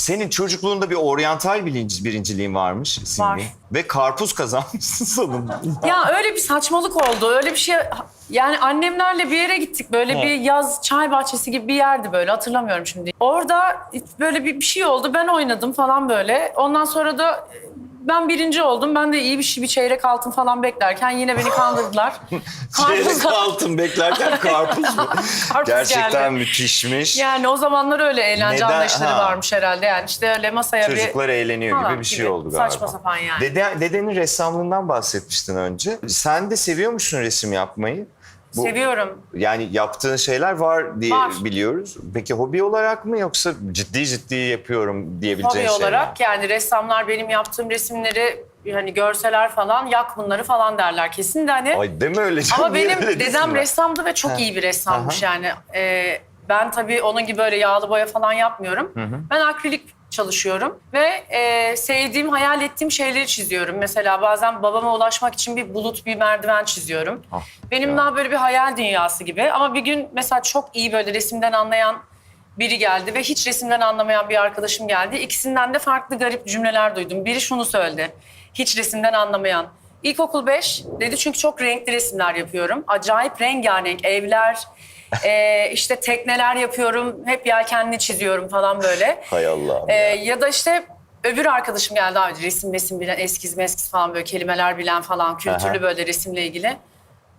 Senin çocukluğunda bir oryantal bilinci, birinciliğin varmış Simge. Var. Ve karpuz kazanmışsın sonunda. Ya öyle bir saçmalık oldu. Öyle bir şey yani annemlerle bir yere gittik. Böyle bir yaz çay bahçesi gibi bir yerdi böyle hatırlamıyorum şimdi. Orada böyle bir, bir şey oldu. Ben oynadım falan böyle. Ondan sonra da ben birinci oldum. Ben de iyi bir şey bir çeyrek altın falan beklerken yine beni kandırdılar. Çeyrek altın beklerken karpuz mu? Karpuz Gerçekten geldi. müthişmiş. Yani o zamanlar öyle eğlence Neden? anlayışları Ha. varmış herhalde. Yani işte öyle masaya bir... Çocuklar eğleniyor falan gibi bir şey oldu galiba. Saçma sapan yani. Dede, dedenin ressamlığından bahsetmiştin önce. Sen de seviyor musun resim yapmayı? Bu- Seviyorum. Yani yaptığın şeyler var diye Var. biliyoruz. Peki hobi olarak mı yoksa ciddi ciddi yapıyorum diyebileceğin Hobi şeyler? olarak yani ressamlar benim yaptığım resimleri hani görseler falan yak bunları falan derler kesin de hani. Ay deme öyle. Ama niye benim öyle dedem ressamdı ve çok iyi bir ressammış yani. Ee, ben tabii onun gibi böyle yağlı boya falan yapmıyorum. Ben akrilik çalışıyorum ve e, sevdiğim, hayal ettiğim şeyleri çiziyorum. Mesela bazen babama ulaşmak için bir bulut, bir merdiven çiziyorum. Ah, Benim ya. daha böyle bir hayal dünyası gibi. Ama bir gün mesela çok iyi böyle resimden anlayan biri geldi ve hiç resimden anlamayan bir arkadaşım geldi. İkisinden de farklı garip cümleler duydum. Biri şunu söyledi. Hiç resimden anlamayan. İlkokul 5 dedi çünkü çok renkli resimler yapıyorum. Acayip rengarenk evler, e, işte tekneler yapıyorum. Hep yelkenli çiziyorum falan böyle. Hay Allah'ım. Ee, ya. ya da işte öbür arkadaşım geldi abi resim resim bilen, eskiz meskiz falan böyle kelimeler bilen falan kültürlü Aha. böyle resimle ilgili.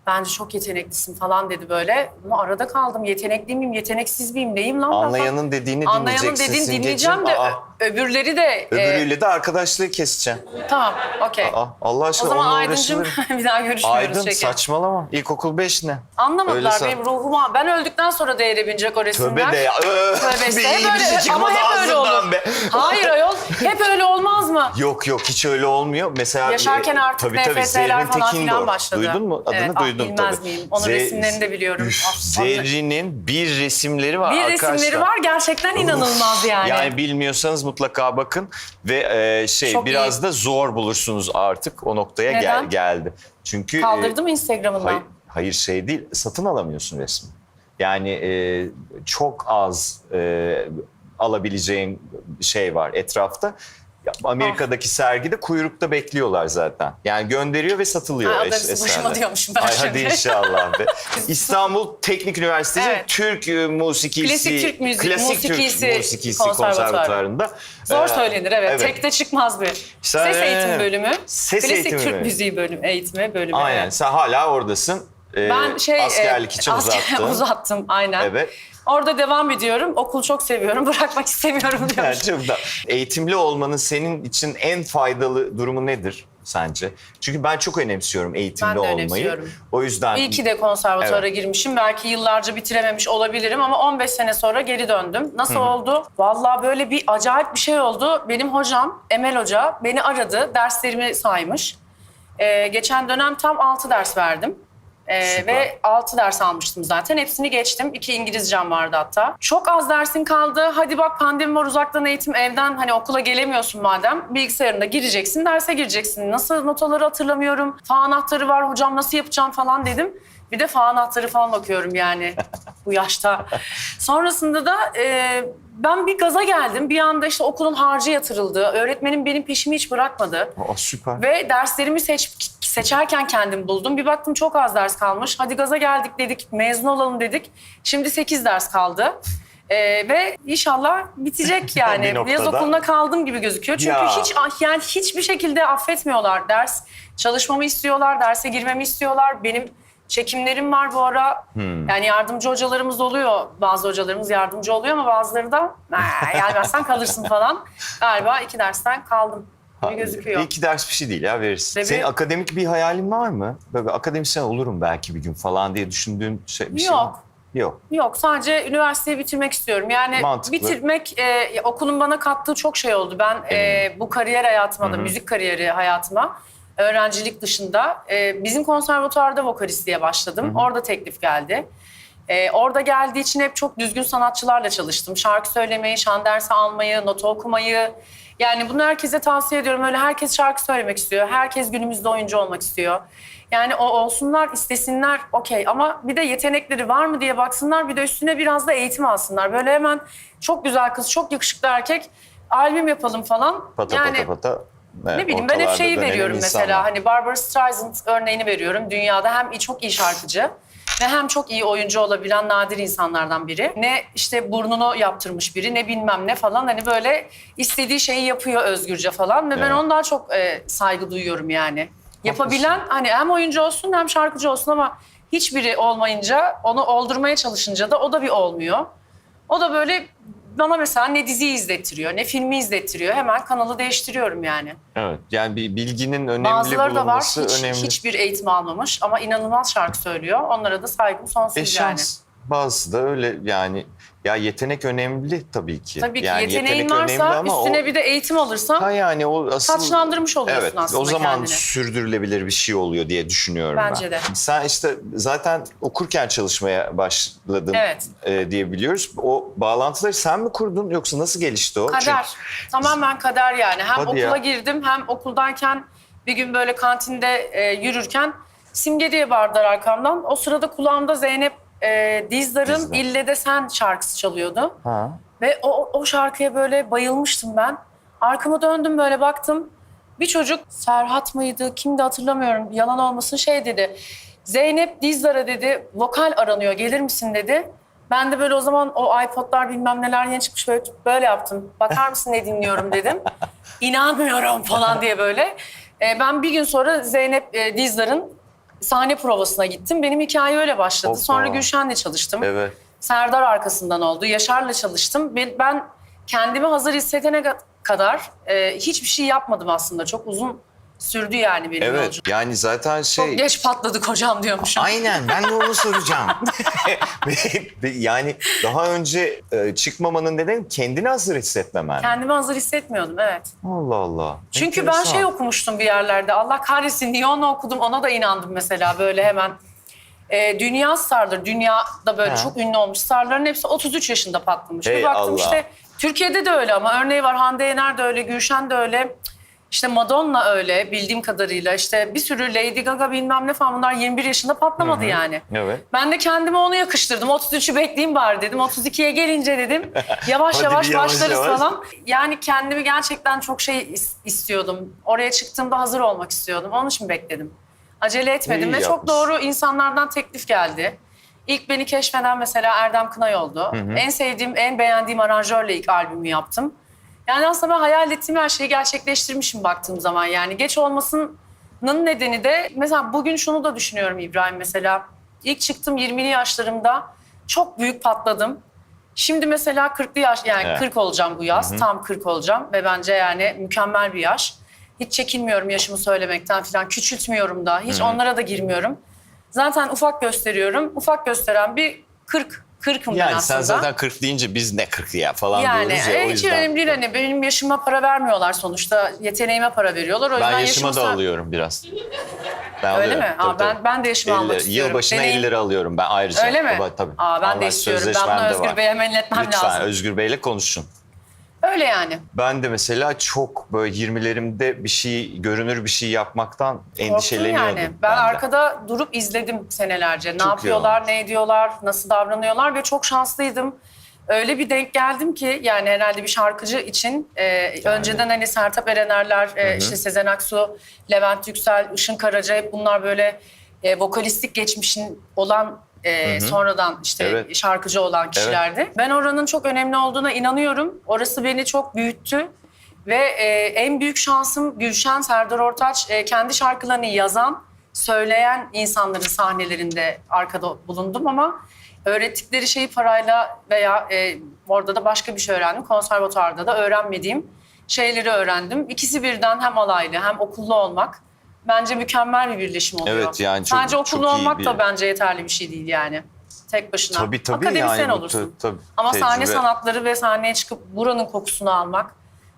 Bence çok yeteneklisin falan dedi böyle. Ama arada kaldım. Yetenekli miyim, yeteneksiz miyim, neyim lan? ben falan? Anlayanın dediğini Anlayanın dinleyeceksin dediğini Simgeciğim. dinleyeceğim de Aa, ö- öbürleri de... e, öbürüyle de arkadaşlığı keseceksin. tamam, okey. Aa, Allah O aşkına zaman onunla Aydıncığım uğraşılır. bir daha görüşmüyoruz Aydın şeker. saçmalama. İlkokul 5 ne? Öyle Anlamadılar san- benim ruhuma. Ben öldükten sonra değere binecek o resimler. Tövbe de ya. Öf, Tövbe bir işte. iyi Hep bir şey öyle, ama çıkmadı hep öyle ağzından olur. be. Hayır ayol. Hep öyle olmaz mı? Yok yok hiç öyle olmuyor. Mesela Yaşarken e, artık NFS'ler Zerrin falan filan başladı. Duydun mu? Adını Evet, ah, bilmez tabii. miyim? Onun resimlerini de biliyorum. Üf, Ah, Zerrin'in bir resimleri var Bir arkadaşlar. resimleri var gerçekten inanılmaz yani. Yani bilmiyorsanız mutlaka bakın ve e, şey Çok biraz iyi. da zor bulursunuz artık o noktaya gel, Neden? geldi. Çünkü e, Kaldırdı mı Instagram'ından? Hayır, hayır şey değil, satın alamıyorsun resmi. Yani e, çok az e, alabileceğin şey var etrafta. Amerika'daki sergide kuyrukta bekliyorlar zaten. Yani gönderiyor ve satılıyor Ay, es- eserler. diyormuşum ben Ay, şimdi. Hadi inşallah. be. İstanbul Teknik Üniversitesi Evet. Türk e, Musikisi, Klasik Türk müzik- Klasik Türk musikisi konservatuarında. Zor Ee, söylenir evet. Tekte çıkmaz bir. İşte, Ses evet. eğitim bölümü. Ses Klasik eğitimi Türk müziği bölümü, eğitimi bölümü. Aynen evet. sen hala oradasın. Ee, Ben şey askerlik e, için asker- uzattın. uzattım aynen. Evet. Orada devam ediyorum. Okul çok seviyorum. Bırakmak istemiyorum Yani diyorum. çok da eğitimli olmanın senin için en faydalı durumu nedir sence? Çünkü ben çok önemsiyorum eğitimli Ben de olmayı. önemsiyorum. O yüzden İyi ki de konservatuara girmişim. Belki yıllarca bitirememiş olabilirim ama 15 sene sonra geri döndüm. Nasıl oldu? Vallahi böyle bir acayip bir şey oldu. Benim hocam, Emel Hoca beni aradı. Derslerimi saymış. Ee, geçen dönem tam 6 ders verdim. Ee, Süper. ve 6 ders almıştım zaten. Hepsini geçtim. 2 İngilizcem vardı hatta. Çok az dersin kaldı. Hadi bak pandemi var uzaktan eğitim evden hani okula gelemiyorsun madem. Bilgisayarında gireceksin derse gireceksin. Nasıl notaları hatırlamıyorum. Fa anahtarı var hocam nasıl yapacağım falan dedim. Bir de fa anahtarı falan bakıyorum yani bu yaşta. Sonrasında da e, ben bir gaza geldim. Bir anda işte okulun harcı yatırıldı. Öğretmenim benim peşimi hiç bırakmadı. Aa, süper. Ve derslerimi seç, seçerken kendim buldum. Bir baktım çok az ders kalmış. Hadi gaza geldik dedik, mezun olalım dedik. Şimdi 8 ders kaldı. Ee, ve inşallah bitecek yani. Bir Yaz noktada. okuluna kaldım gibi gözüküyor. Çünkü Ya. hiç ah, yani hiçbir şekilde affetmiyorlar. Ders çalışmamı istiyorlar, derse girmemi istiyorlar. Benim çekimlerim var bu ara. Hmm. Yani yardımcı hocalarımız oluyor. Bazı hocalarımız yardımcı oluyor ama bazıları da "Aa, gelmezsen kalırsın falan. Galiba iki dersten kaldım gibi gözüküyor. İki ders bir şey değil ya verirsin. Tabii. Senin akademik bir hayalin var mı? Böyle akademisyen olurum belki bir gün falan diye düşündüğün şey, bir şey var mı? Yok. Yok. Yok sadece üniversiteyi bitirmek istiyorum. Yani Mantıklı. bitirmek e, okulun bana kattığı çok şey oldu. Ben e, bu kariyer hayatıma da müzik kariyeri hayatıma öğrencilik dışında e, bizim konservatuarda vokalist diye başladım. Orada teklif geldi. E, orada geldiği için hep çok düzgün sanatçılarla çalıştım. Şarkı söylemeyi, şan dersi almayı, nota okumayı. Yani bunu herkese tavsiye ediyorum. Öyle herkes şarkı söylemek istiyor. Herkes günümüzde oyuncu olmak istiyor. Yani o olsunlar, istesinler okey ama bir de yetenekleri var mı diye baksınlar bir de üstüne biraz da eğitim alsınlar. Böyle hemen çok güzel kız, çok yakışıklı erkek albüm yapalım falan. Pata yani pata pata. Evet, ne bileyim ben hep şeyi veriyorum insanlar. mesela hani Barbara Streisand örneğini veriyorum. Dünyada hem çok iyi şarkıcı ve hem çok iyi oyuncu olabilen nadir insanlardan biri. Ne işte burnunu yaptırmış biri ne bilmem ne falan hani böyle istediği şeyi yapıyor özgürce falan ve ben Evet. ondan çok e, saygı duyuyorum yani. Yapabilen hani hem oyuncu olsun hem şarkıcı olsun ama hiçbiri olmayınca onu oldurmaya çalışınca da o da bir olmuyor. O da böyle bana mesela ne dizi izlettiriyor ne filmi izlettiriyor. Hemen kanalı değiştiriyorum yani. Evet. Yani bir bilginin önemli Bazıları da var bulunması hiç, önemli. hiçbir eğitim almamış ama inanılmaz şarkı söylüyor. Onlara da saygım sonsuz E yani. şans. Bazısı da öyle yani ya yetenek önemli tabii ki. Tabii ki yani yeteneğin yetenek varsa üstüne o, bir de eğitim alırsan ha yani o asıl taçlandırmış oluyorsun Evet, aslında o zaman kendini. sürdürülebilir bir şey oluyor diye düşünüyorum Bence ben. de. Sen işte zaten okurken çalışmaya başladın Evet. e, diye biliyoruz. O bağlantıları sen mi kurdun yoksa nasıl gelişti o? Kader. Tamamen kader yani. Hem Hadi okula ya. girdim hem okuldayken bir gün böyle kantinde e, yürürken Simge diye bağırdılar arkamdan. O sırada kulağımda Zeynep e, Dizdar'ın Dizdar. İlle de Sen şarkısı çalıyordu. Ha. Ve o, o şarkıya böyle bayılmıştım ben. Arkama döndüm böyle baktım. Bir çocuk Serhat mıydı kimdi hatırlamıyorum yalan olmasın şey dedi. Zeynep Dizdar'a dedi vokal aranıyor gelir misin dedi. Ben de böyle o zaman o iPod'lar bilmem neler yeni çıkmış böyle, böyle yaptım. Bakar mısın ne dinliyorum dedim. İnanmıyorum falan diye böyle. E, ben bir gün sonra Zeynep e, Dizdar'ın sahne provasına gittim. Benim hikaye öyle başladı. Hoppa. Sonra Gülşen'le çalıştım. Evet. Serdar arkasından oldu. Yaşar'la çalıştım. Ben- Ben kendimi hazır hissedene kadar e, hiçbir şey yapmadım aslında. Çok uzun sürdü yani benim Evet. yolculuğum. Yani zaten şey Çok geç patladık hocam diyormuşum. Aynen ben de onu soracağım. yani daha önce e, çıkmamanın nedeni kendini hazır hissetmemen. Kendimi hazır hissetmiyordum evet. Allah Allah. Çünkü ben şey okumuştum bir yerlerde. Allah kahretsin niye onu okudum ona da inandım mesela böyle hemen. E, dünya starları, dünyada böyle Ha. çok ünlü olmuş starların hepsi 33 yaşında patlamış. Hey bir baktım Allah. işte Türkiye'de de öyle ama örneği var Hande Yener de öyle, Gülşen de öyle. İşte Madonna öyle bildiğim kadarıyla. İşte bir sürü Lady Gaga bilmem ne falan bunlar 21 yaşında patlamadı yani. Evet. Ben de kendime onu yakıştırdım. 33'ü bekleyeyim bari dedim. 32'ye gelince dedim yavaş yavaş yavaş başlarız yavaş. falan. Yani kendimi gerçekten çok şey is- istiyordum. Oraya çıktığımda hazır olmak istiyordum. Onun için bekledim. Acele etmedim İyi ve çok yapmışsın. doğru insanlardan teklif geldi. İlk beni keşfeden mesela Erdem Kınay oldu. En sevdiğim, en beğendiğim aranjörle ilk albümü yaptım. Yani aslında ben hayal ettiğim her şeyi gerçekleştirmişim baktığım zaman. Yani geç olmasının nedeni de mesela bugün şunu da düşünüyorum İbrahim mesela. İlk çıktım 20'li yaşlarımda çok büyük patladım. Şimdi mesela 40'lı yaş yani Evet. 40 olacağım bu yaz. Tam 40 olacağım ve bence yani mükemmel bir yaş. Hiç çekinmiyorum yaşımı söylemekten falan. Küçültmüyorum da. Hiç onlara da girmiyorum. Zaten ufak gösteriyorum. Ufak gösteren bir 40. 40'ım ben Yani aslında. sen zaten 40 deyince biz ne 40 ya falan Yani diyoruz ya e, hiç yüzden. önemli değil hani benim yaşıma para vermiyorlar sonuçta. Yeteneğime para veriyorlar. O yüzden Ben yaşıma da sa- alıyorum biraz. Ben Öyle alıyorum, mi? tabii, Aa, ben tabii. ben de yaşımı 50 almak istiyorum. Yılbaşına Deneyim- 50 lira alıyorum ben ayrıca. Öyle mi? Tabii. Aa, ben de Ama istiyorum. Ben bunu de Özgür. Bey'e hemen iletmem Lütfen lazım. Özgür Bey'le konuşun. Öyle yani. Ben de mesela çok böyle 20'lerimde bir şey, görünür bir şey yapmaktan endişeleniyordum. yani. Ben, ben de. arkada durup izledim senelerce. Ne Çok iyi yapıyorlar, ne ediyorlar, nasıl davranıyorlar ve çok şanslıydım. Öyle bir denk geldim ki yani herhalde bir şarkıcı için e, önceden hani Sertab Erenerler, e, işte Sezen Aksu, Levent Yüksel, Işın Karaca hep bunlar böyle e, vokalistik geçmişin olan e, sonradan işte Evet. şarkıcı olan kişilerdi. Ben oranın çok önemli olduğuna inanıyorum. Orası beni çok büyüttü. Ve e, en büyük şansım Gülşen, Serdar Ortaç e, kendi şarkılarını yazan, söyleyen insanların sahnelerinde arkada bulundum ama öğrettikleri şeyi parayla veya e, orada da başka bir şey öğrendim. Konservatuarda da öğrenmediğim şeyleri öğrendim. İkisi birden hem alaylı hem okullu olmak bence mükemmel bir birleşim oluyor. Evet, yani çok- Sadece okullu çok iyi olmak bir- da bence yeterli bir şey değil yani. Tek başına. Tabii tabii Akademisyen yani bu olursun. ta- tabii, Ama sahne tecrübe. sanatları ve sahneye çıkıp buranın kokusunu almak,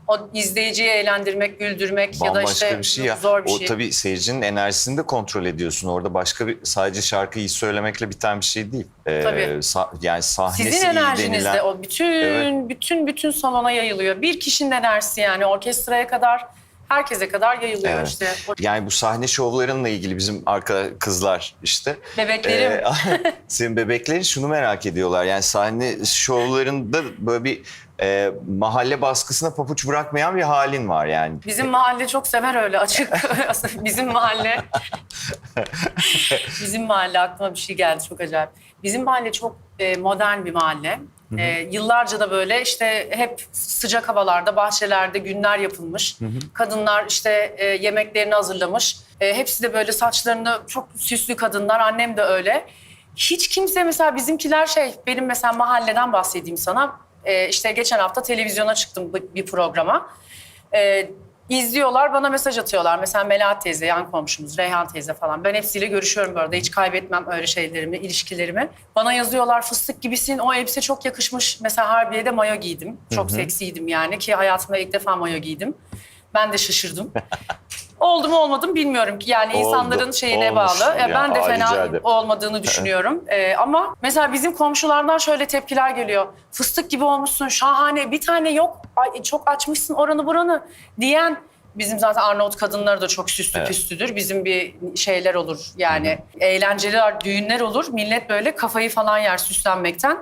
o izleyiciyi eğlendirmek, güldürmek ya da Bambaşka işte bir şey ya. zor bir o şey. tabii seyircinin enerjisini de kontrol ediyorsun. Orada başka bir sadece şarkıyı söylemekle biten bir şey değil. Ee, Tabii. sa- yani sahnesi Sizin iyi enerjiniz denilen... de o bütün Evet. bütün bütün salona yayılıyor. Bir kişinin enerjisi yani orkestraya kadar herkese kadar yayılıyor Evet. işte. O Yani bu sahne şovlarınla ilgili bizim arka kızlar işte. bebeklerim Ee, senin bebeklerin şunu merak ediyorlar. Yani sahne şovlarında böyle bir e, mahalle baskısına papuç bırakmayan bir halin var yani. Bizim mahalle çok sever öyle açık. Bizim mahalle... Bizim mahalle aklıma bir şey geldi çok acayip. Bizim mahalle çok e, modern bir mahalle. E, yıllarca da böyle işte hep sıcak havalarda, bahçelerde günler yapılmış. Kadınlar işte e, yemeklerini hazırlamış. E, hepsi de böyle saçlarını çok süslü kadınlar. Annem de öyle. Hiç kimse mesela bizimkiler şey, benim mesela mahalleden bahsedeyim sana. E, işte geçen hafta televizyona çıktım bir- bir programa. E, izliyorlar bana mesaj atıyorlar. Mesela Melahat teyze, yan komşumuz, Reyhan teyze falan. Ben hepsiyle görüşüyorum bu arada. Hiç kaybetmem öyle şeylerimi, ilişkilerimi. Bana yazıyorlar fıstık gibisin, o elbise çok yakışmış. Mesela Harbiye'de mayo giydim. Çok seksiydim yani ki hayatımda ilk defa mayo giydim. Ben de şaşırdım. Oldu mu olmadı mı bilmiyorum ki. Yani Oldu, insanların şeyine olmuş. bağlı. Ya Yani, ben de aa, rica fena ederim. olmadığını düşünüyorum. Ee, ama mesela bizim komşulardan şöyle tepkiler geliyor. Fıstık gibi olmuşsun, şahane. Bir tane yok, ay, çok açmışsın oranı buranı diyen Bizim zaten Arnavut kadınları da çok süslü Evet. püslüdür. Bizim bir şeyler olur yani eğlenceler, düğünler olur. Millet böyle kafayı falan yer süslenmekten.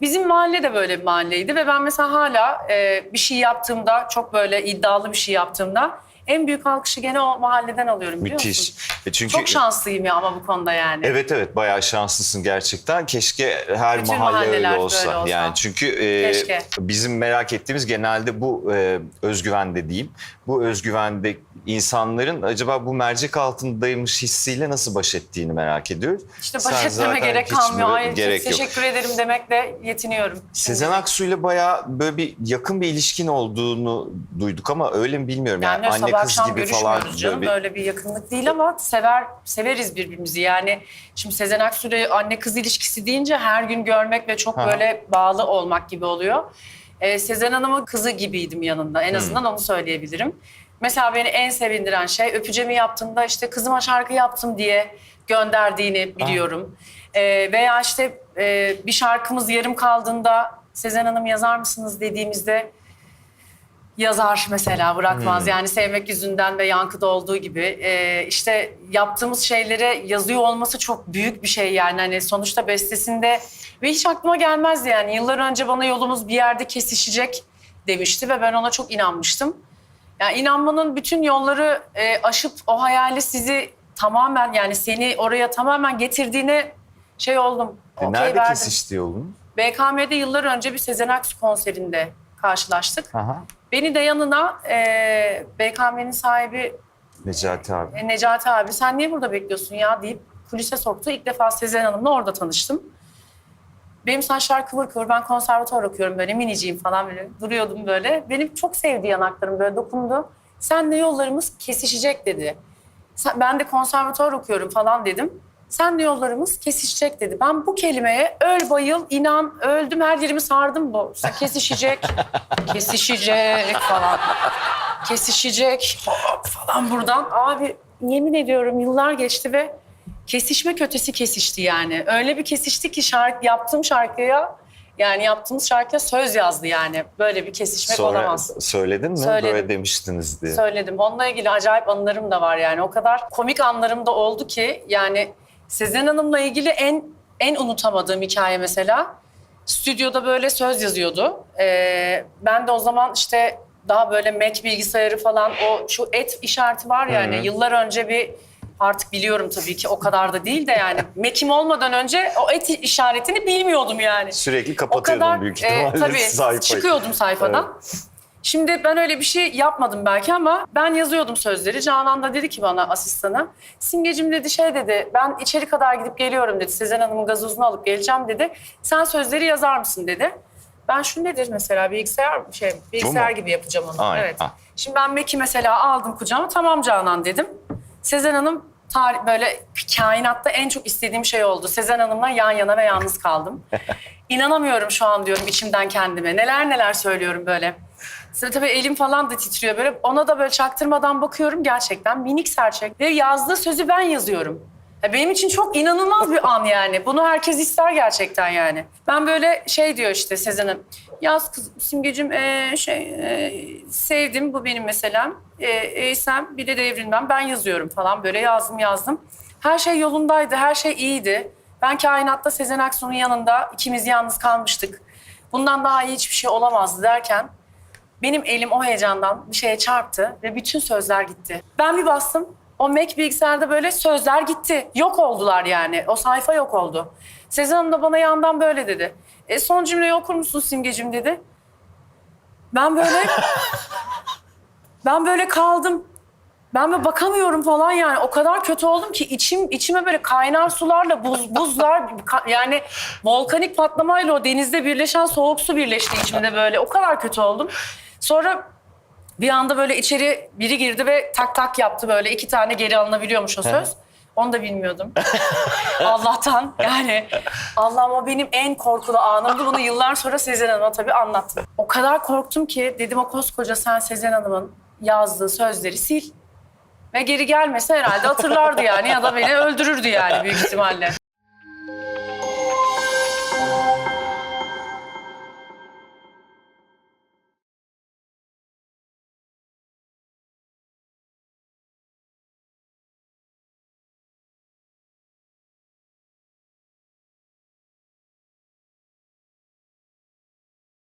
Bizim mahalle de böyle bir mahalleydi ve ben mesela hala e, bir şey yaptığımda, çok böyle iddialı bir şey yaptığımda en büyük alkışı gene o mahalleden alıyorum biliyor Müthiş. musun? E çünkü Çok şanslıyım ya ama bu konuda yani. Evet evet bayağı şanslısın gerçekten. Keşke her Bütün mahalle öyle mahalleler olsa. olsa. Yani çünkü e, Keşke. bizim merak ettiğimiz genelde bu e, özgüvende diyeyim. Bu özgüvende insanların acaba bu mercek altındaymış hissiyle nasıl baş ettiğini merak ediyoruz. İşte Sen baş etmeme zaten gerek kalmıyor. Ay, gerek yok. teşekkür ederim demekle yetiniyorum. Sezen Aksu ile bayağı böyle bir yakın bir ilişkin olduğunu duyduk ama öyle mi bilmiyorum. Yani, Yani, anne kız gibi falan canım. böyle bir- Böyle bir yakınlık değil ama sever severiz birbirimizi. Yani şimdi Sezen Aksu ile anne kız ilişkisi deyince her gün görmek ve çok Aha. böyle bağlı olmak gibi oluyor. Ee, Sezen Hanım'ın kızı gibiydim yanında. Hmm. En azından onu söyleyebilirim. Mesela beni en sevindiren şey öpücemi yaptığımda işte kızıma şarkı yaptım diye gönderdiğini biliyorum. Ee, veya işte e, bir şarkımız yarım kaldığında Sezen Hanım yazar mısınız dediğimizde yazar mesela bırakmaz. Yani sevmek yüzünden ve yankıda olduğu gibi. Ee, işte yaptığımız şeylere yazıyor olması çok büyük bir şey yani. Hani sonuçta bestesinde ve hiç aklıma gelmezdi yani. Yıllar önce bana yolumuz bir yerde kesişecek demişti ve ben ona çok inanmıştım. Yani inanmanın bütün yolları e, aşıp o hayali sizi tamamen yani seni oraya tamamen getirdiğine şey oldum. E, okey Nerede verdim. kesişti yolun? BKM'de yıllar önce bir Sezen Aksu konserinde karşılaştık. Aha. Beni de yanına e, BKM'nin sahibi Necati abi. e, Necati abi sen niye burada bekliyorsun ya deyip kulise soktu. İlk defa Sezen Hanım'la orada tanıştım. Benim saçlar kıvır kıvır ben konservatuvar okuyorum böyle miniciyim falan böyle duruyordum böyle. Benim çok sevdi yanaklarım böyle dokundu. Senle yollarımız kesişecek dedi. Sen- Ben de konservatuvar okuyorum falan dedim. Senle yollarımız kesişecek dedi. Ben bu kelimeye öl bayıl inan öldüm her yerimi sardım bu. Sen kesişecek, kesişecek falan kesişecek hop falan buradan. Abi yemin ediyorum yıllar geçti ve kesişmek ötesi kesişti yani. Öyle bir kesişti ki şarkı, yaptığım şarkıya yani yaptığımız şarkıya söz yazdı yani. Böyle bir kesişmek Sonra olamaz. söyledin mi? Söyledim. Böyle demiştiniz diye. Söyledim. Onunla ilgili acayip anılarım da var yani. O kadar komik anlarım da oldu ki yani Sezen Hanım'la ilgili en en unutamadığım hikaye mesela stüdyoda böyle söz yazıyordu. Ee, ben de o zaman işte daha böyle Mac bilgisayarı falan o şu et işareti var yani yıllar önce bir artık biliyorum tabii ki o kadar da değil de yani Mac'im olmadan önce o et işaretini bilmiyordum yani. Sürekli kadar büyük e, ihtimalle tabii sayfayı. çıkıyordum sayfadan. Şimdi ben öyle bir şey yapmadım belki ama ben yazıyordum sözleri. Canan da dedi ki bana asistana. Simgecim dedi şey dedi ben içeri kadar gidip geliyorum dedi. Sezen Hanım'ın gazozunu alıp geleceğim dedi. Sen sözleri yazar mısın dedi. Ben şu nedir mesela bilgisayar şey bilgisayar gibi yapacağım onu. Aynen, Evet. ha. Şimdi ben Mek'i mesela aldım kucağıma tamam Canan dedim. Sezen Hanım tarih, böyle kainatta en çok istediğim şey oldu. Sezen Hanım'la yan yana ve yalnız kaldım. İnanamıyorum şu an diyorum içimden kendime. Neler neler söylüyorum böyle. Sonra tabii elim falan da titriyor böyle. Ona da böyle çaktırmadan bakıyorum gerçekten minik serçek. Ve yazdığı sözü ben yazıyorum. Ya benim için çok inanılmaz bir an yani. Bunu herkes ister gerçekten yani. Ben böyle şey diyor işte Sezen'im. Yaz kız Simgecim ee, şey ee, sevdim bu benim meselem. E, Eysem bir de devrilmem ben yazıyorum falan böyle yazdım yazdım. Her şey yolundaydı her şey iyiydi. Ben kainatta Sezen Aksu'nun yanında ikimiz yalnız kalmıştık. Bundan daha iyi hiçbir şey olamazdı derken benim elim o heyecandan bir şeye çarptı ve bütün sözler gitti. Ben bir bastım. O Mac bilgisayarda böyle sözler gitti. Yok oldular yani. O sayfa yok oldu. Sezen Hanım da bana yandan böyle dedi. E son cümleyi okur musun Simgeciğim dedi. Ben böyle ben böyle kaldım. Ben böyle bakamıyorum falan yani. O kadar kötü oldum ki içim içime böyle kaynar sularla buz buzlar yani volkanik patlamayla o denizde birleşen soğuk su birleşti içimde böyle. O kadar kötü oldum. Sonra bir anda böyle içeri biri girdi ve tak tak yaptı böyle. iki tane geri alınabiliyormuş o söz. Onu da bilmiyordum. Allah'tan yani Allah'ım o benim en korkulu anımdı. Bunu yıllar sonra Sezen Hanım'a tabii anlattım. O kadar korktum ki dedim o koskoca sen Sezen Hanım'ın yazdığı sözleri sil. Ve geri gelmese herhalde hatırlardı yani ya da beni öldürürdü yani büyük ihtimalle.